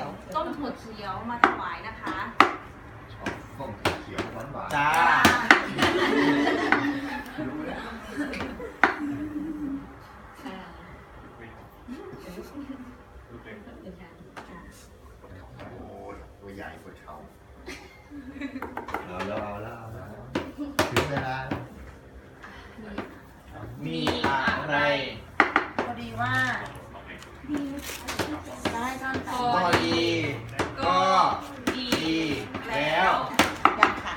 ยวต้มถั่วเขียวมาถวายนะคะชอบส้มเขียวหวานหวานจ้าโอ้ยตัวใหญ่กว่าเขา เอาแล้วเอาแล้วเอาแล้ว ถึงเวลา มีอะไร พอดีว่าจะให้ท่าน พ ต่ อ อ ก็ดี ก็ดีแล้ว ยังค่ะ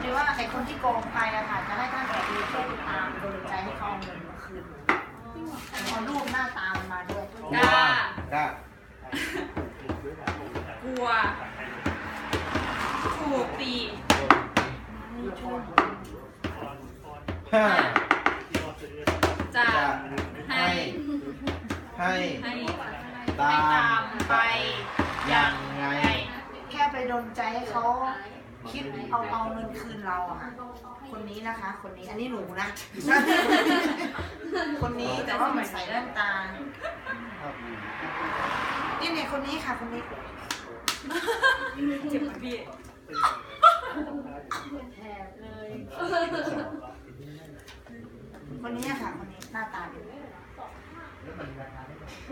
หรือว่าไอ้คนที่โกงไปอะค่ะ จะให้ท่านแต่ดีช่วยติดตามโดนใจให้เขาเอาเงินมาคืน เอารูปหน้าตามันมาด้วยกล้า กล้ากลัว ถูกตีห้าจะจะให้ ให้ ให้ตามตามไป ยังไง แค่ไปโดนใจให้เขา คิดเอาเอาเงินคืนเราอะค่ะ คนนี้นะคะ คนนี้ อันนี้หนูนะ คนนี้แต่ว่ามันใส่แว่นตานี่เนี่ยคนนี้ค่ะคนนี้ เจ็บพี่คนนี้อะค่ะคนนี้หน้าตาดี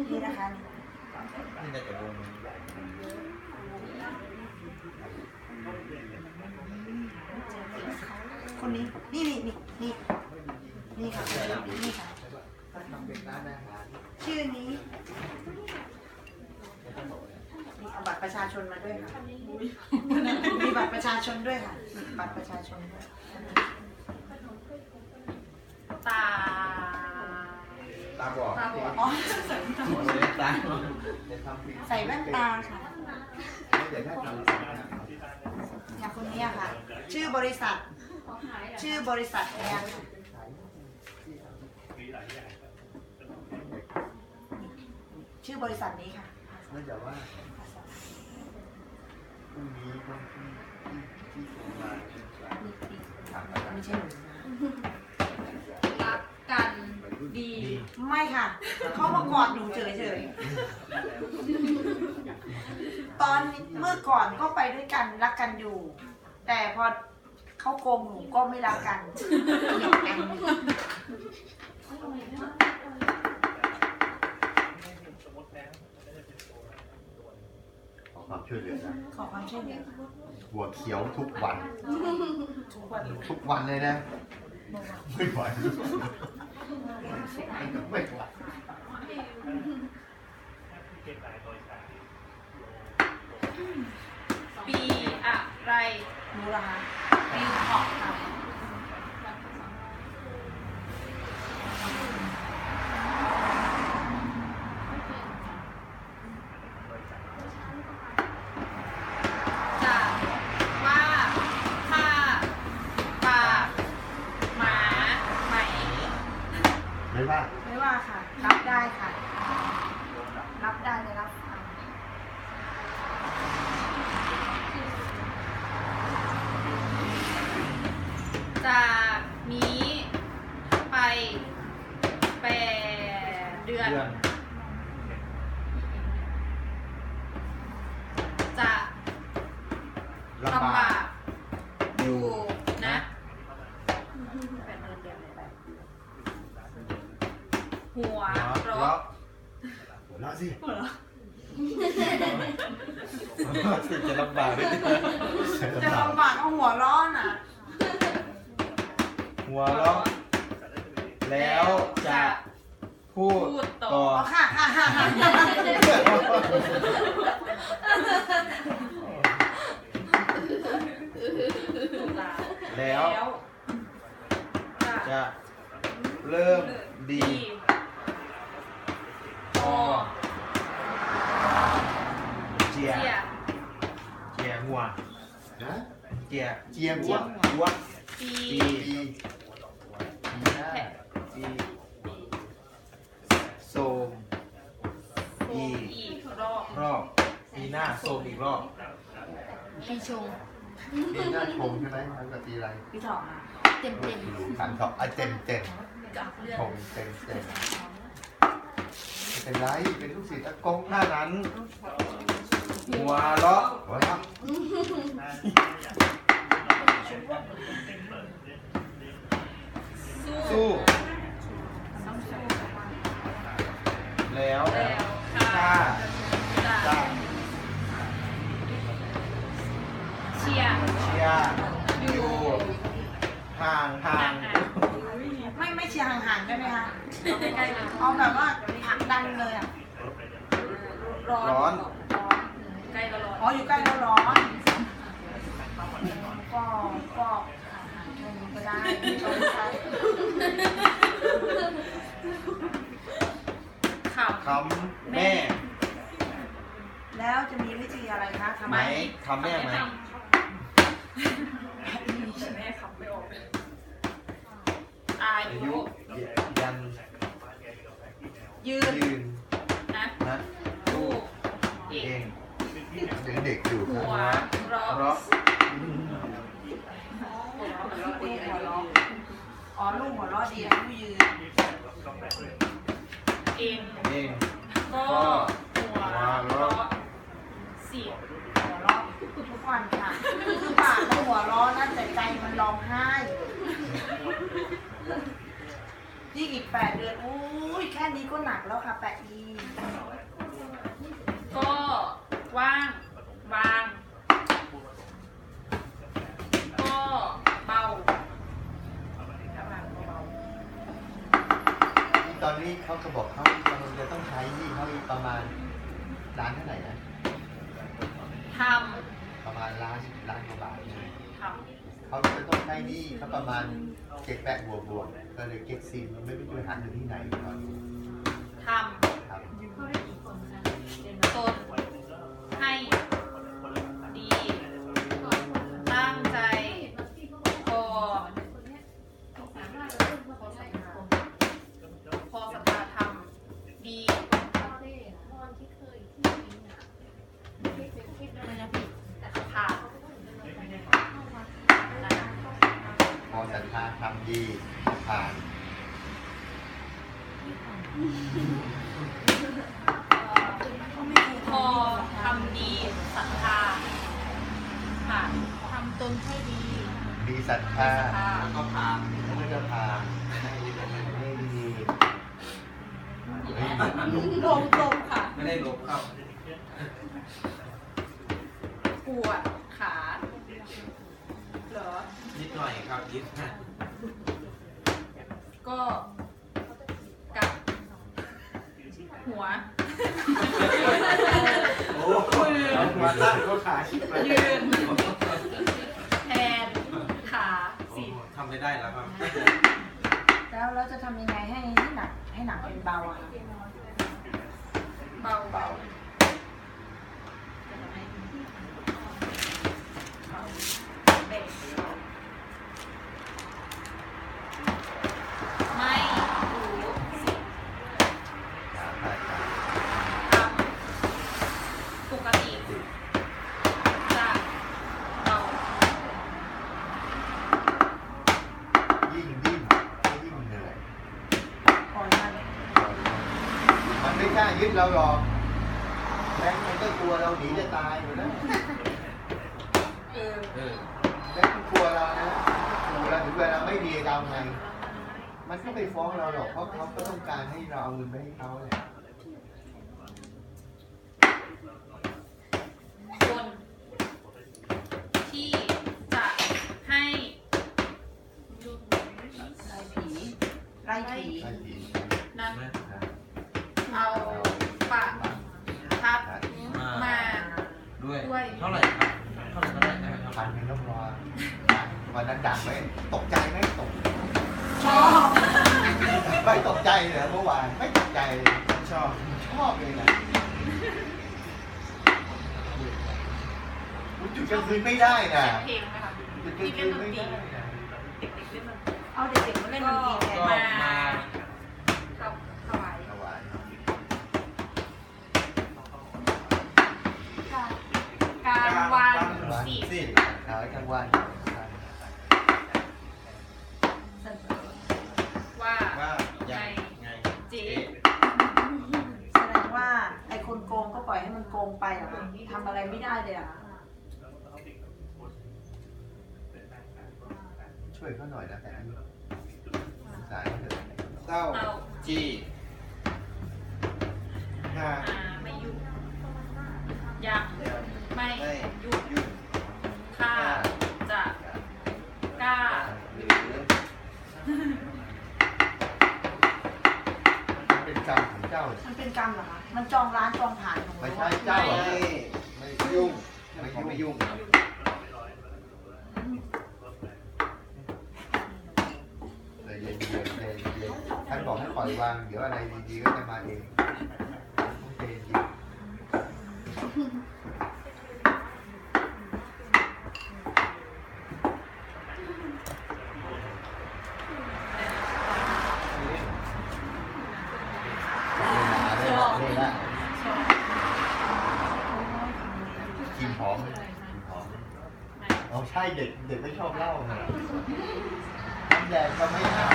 นี่นะคะนี่นี่น่าจะโดน คนนี้ นี่นี่นี่นี่นี่ค่ะคนนี้นี่ค่ะ ชื่อนี้นี่เอาบัตรประชาชนมาด้วยค่ะ มีบัตรประชาชนด้วยค่ะมีบัตรประชาชนด้วย ตา ตาบอดตาบอดอ๋อ ตาใส่แว่นตาค่ะ เดี๋ยวถ้าทำอย่างคนนี้อะค่ะ ชื่อบริษัท ชื่อบริษัทเนี่ยชื่อบริษัทนี้ค่ะเนื่องจากว่าพรุ่งนี้วันที่ที่ส่งมาถามไม่ใช่หนูรักกันดี ไม่ค่ะ เขามากอดหนูเฉยๆ ตอนเมื่อก่อนก็ไปด้วยกันรักกันอยู่ แต่พอเขาโกงหนูก็ไม่รักกันเกลียดกันขอความช่วยเหลือนะขอความช่วยเหลือหัวเขียวทุกวัน ทุกวันทุกวันเลยนะไม่ไหวไม่ไหว ปีอะ ไรรู้เหรอคะบิวขอบค่ะว่าผ้าปากหมาไหม ไม่ว่า ไม่ว่าค่ะ รับได้ค่ะ รับได้เลยรับฟัง จากนี้ไปแปดเดือน เดือน จะ ลำลำบาบากกอยู่ นะแปดเดือนเดือนเลยไปหัวเพเราะราะหัวเราะสิจะลำบากด้วยจะลำบากก็หัวร้อนอะ หัวเราะแล้วจะพูดต่ออ๋อค่ะค่ะค่ะค่ะ แล้วจะจะ เริ่มดีดีพอเจียเจีย เจียหัว นะเจียเจียมหัวหัวปีปีปีปีหน้าปีโซมปีอีกรอบรอบปีหน้าโซมอีกรอบปีชง ปีหน้าชมใช่ไหมมันก็ปีอะไรพี่ถอดมาเต็มเต็มขันเขาอะเต็มเต็มกับเรื่องชมเต็มเต็มเป็นไรเป็นลูกศิษย์อากงหน้านั้นหัวเราะหัวเราะ ได้ไม่ต้องใช้ขับคำแม่แล้วจะมีวิธีอะไรคะทำไหมไมคำแม่ไหมแม่ขับไม่ออกอาอายุยุยันยืนยืนนะนะลูลูกกเอเองงยังเด็กอยู่หัวเพเราะราะ ลูกหัวเราะ อ๋อลูกหัวเราะดีอายุยืนเองเองก็หัวเราะเสียงหัวเราะทุกวันค่ะคือปากมันหัวเราะนะแต่ใจมันร้องไห้ยิ่อีกแปดเดือนอุ้ยแค่นี้ก็หนักแล้วค่ะแปดอีก็ว่างว่าง ก็เบา ตอ นนี้เขาก็บอกเขากำลังจะต้องใช้หนี่เขาอีกประมาณล้านเท่าไหร่นะทประมาณล้านล้านกว่าบาทใช่ไหมำทำเขาจะต้องใช้หนี่เขาประมาณเจ็ดแปดบวกบวกๆก็เลยเก็บซิมไม่รู้จะหาเงินที่ไหนตอนนี้ทครับำต ตนให้ดี มีศรัทธาแล้วก็ผ่านแล้วก็จะผ่านไม่ดีเฮ้ยลงลงค่ะ ไม่ได้ลบเข้าปวดขาเหรอ นิดหน่อยครับยิดนะก็กับ หัว โอ้มาตั้งก็ขาชิดไปยืน แทนขาสิ ทำ ไม่ได้แล้วครับแล้วเราจะทำยังไงให้ให้หนักให้หนักเป็นเบาอะคะเบาเบาเบรกไม่รู้สิทำปกติจะเบา ยิ่งดิ้นก็ยิ่งเหนื่อย ปล่อยมัน มันไม่กล้ายึดเราหรอกแบงค์มันก็กลัวเราหนีจะตายอยู่แล้ว เออ เออ แบงค์มันกลัวเรานะกลัวเราถึงเวลาไม่ดีจะเอาไง มันก็ไม่ฟ้องเราหรอกเพราะเขาก็ต้องการให้เราเอาเงินไปให้เขาแหละคนที่จะให้ไล่ผีไล่ผีไอ้ดีนั้นนะนะเอาปะทัดมา ด้วย ด้วย เท่าไหร่ครับ เท่าไหร่เท่าไหร่นะครับพันหนึ่งก็พอวันนั้นดังไหมตกใจไหมตก ชอบ ไม่ตกใจเหรอเมื่อวานไม่ตกใจเลยชอบชอบเลยนะอุ๊ยจุดกลางคืนไม่ได้นะเพลงไหมคะจุดกลางคืนไม่ได้นะเด็กๆเล่นดนตรีเอาเด็กๆมาเล่นดนตรีแทนก็มามากับถวายถวายการวันวันสิบสิขายกลางวัน ว่า ว่ายังไง เจ เอ๊ะ โกงไปเหรอคะทำอะไรไม่ได้เลยเหรอะช่วยเขาหน่อยนะแต่นี่สงสารเขาเถอะเต้าเต้าจีห้าอาไม่ยุ่งยังไม่ไม่ยุ่ง ยุ่ง ข้าจะกล้า หรือ มันเป็นกรรมของเจ้า มันเป็นกรร มเหรอคะมันจองร้านจองผ่านของไม่เราใช่เจ้าไม่อะไม่ยุ่งไม่ขอไม่ยุ่งเลยเย็นเย็นเย็นเย็นท่านบอกให้ปล่อยวาง เดี๋ยวอะไรดีๆก็จะมาเองต้องใจเย็นเล่นละเล่นละกินหอมกินหอมอ๋อใช่เด็ก เด็กไม่ชอบเหล้าไงน้ำแดงก็ไม่เอา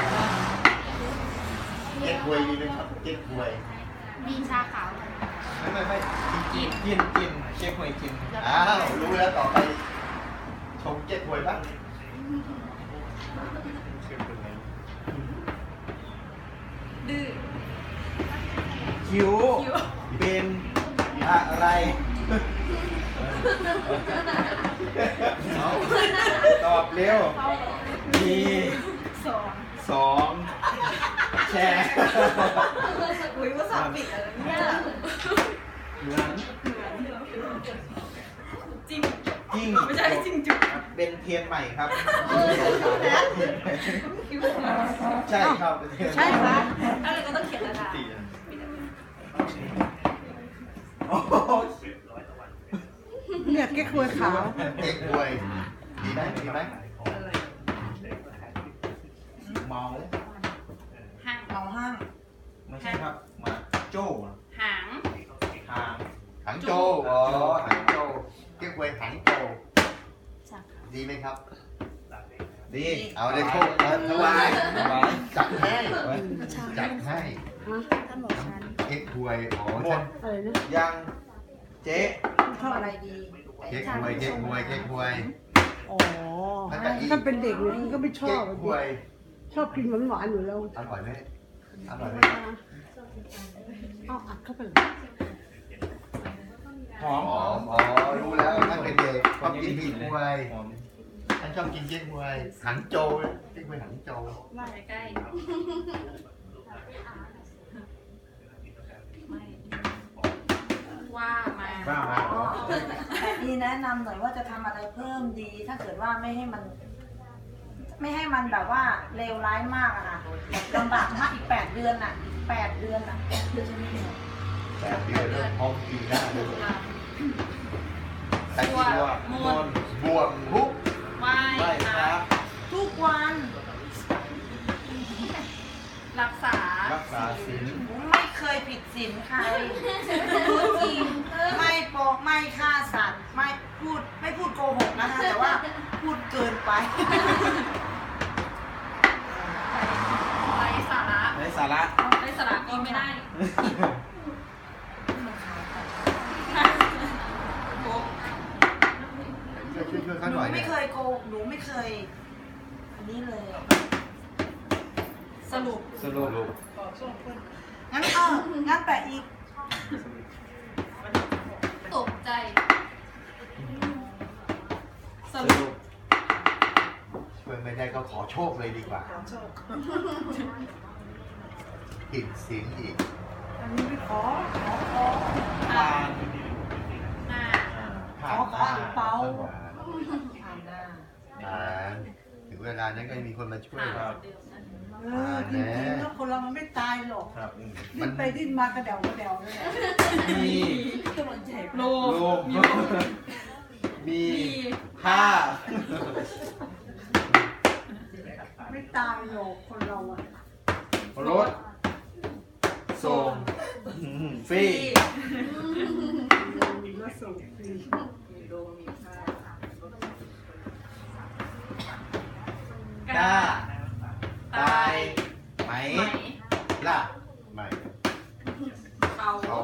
เก๊กฮวยมีไหมครับเก๊กฮวยมีชาขาวไม่ไม่ไม่กินกินกินเช็คหวยกินอ้าวรู้แล้วต่อไปชงเก๊กฮวยบ้างดื้อคิวคิวเป็นอะไร เอาตอบเร็ว มีสองแชร์อุ้ยว่าสอบปิดอะไรเนี่ยเหมือนจริงจริงไม่ใช่จริงจุกเป็นเพียนใหม่ครับ ใช่ครับเป็นเพียนใช่ปะอะไรก็ต้องเขียนระดับโอ้โห เนี่ยแก้ควยขาว เก๊กฮวยดีไหมดีไหมเมาห่างเอาห้างไม่ใช่ครับมาโจ้หางทางหังโจอ๋อหังโจเก๊กฮวยหังโจดีไหมครับดีเอาเลยโชคเอาถวายถวายจัดให้ไว้จัดให้ท่านบอกฉันเก๊กฮวยอ๋อหมฉัดนอะไรนะยังเจ๊ชอบอะไรดี เก๊กฮวยเก๊กฮวยเก๊กฮวยอ๋อถ้าเป็นเด็กเนี่ยมันก็ไม่ชอเก๊บกอะฮวยชอบกินหวานหวานๆอยู่แล้วอร่อยไหมอร่อยไหมเอาอัดเข้าไปเลยหอมอ๋ออ๋อรู้แล้วท่านเป็นเด็กชอบกินเก๊กฮวยหอมท่านชอบกินเก๊กฮวยหังโจเก๊กฮวยหังโจว่าใกล้ไม่ ว่ามาบ้ามาอ๋อแต่ดีแนะนำหน่อยว่าจะทำอะไรเพิ่มดี ถ้าเกิดว่าไม่ให้มัน ไม่ให้มันแบบว่าเลวร้ายมากอะนะลำบากมากอีกแปดเดือนอะอีกแปดเดือนอะจะไม่เหนื่อยแปดเดือนเริ่มพร้อมปีหน้าเลยลแต่ำกิตัวนว่ามูมลนบวกทุกไหว้ไหว้พพระระทุกวัน รักษารักษาศีลไม่ เคยผิดศีลใครพูดจริงไม่โปกไม่ฆ่าสัตว์ ไม่พูดไม่พูดโกหกนะคะแต่ว่าพูดเกินไป ไร้สาระในสาระไร้สาระก็ไม่ได้โกงช่วยช่วยช่วยเขาหหนูน่อยไม่เนี่ยเคยโกหกหนูไม่เคย อันนี้เลย สรุปสรุป งั้นเอองั้นแปะอีก ตกใจสสรุปรุปช่วยไม่ได้ก็ขอโชคเลยดีกว่าผิดศีลอีกอันนี้ไม่ขอ ขอขอผ่านหน้าผ่านหน้าขอขอเปล่า ผ่านหน้า ผ่าน ถึงเวลานั้นก็มีคนมาช่วยผ่านเราเดิมนะเออจริงๆแล้วคนเรามันไม่ตายหรอกครับอืมดิ้นไปดิ้นมากระเดวกระเดวเลยแหละมีโลโลมมีมีมีผ้าไม่ตายหรอกคนเราอะรถส่งฟรีแล้วส่งฟรี ได้ตายไหมล่ะไม่เขเขา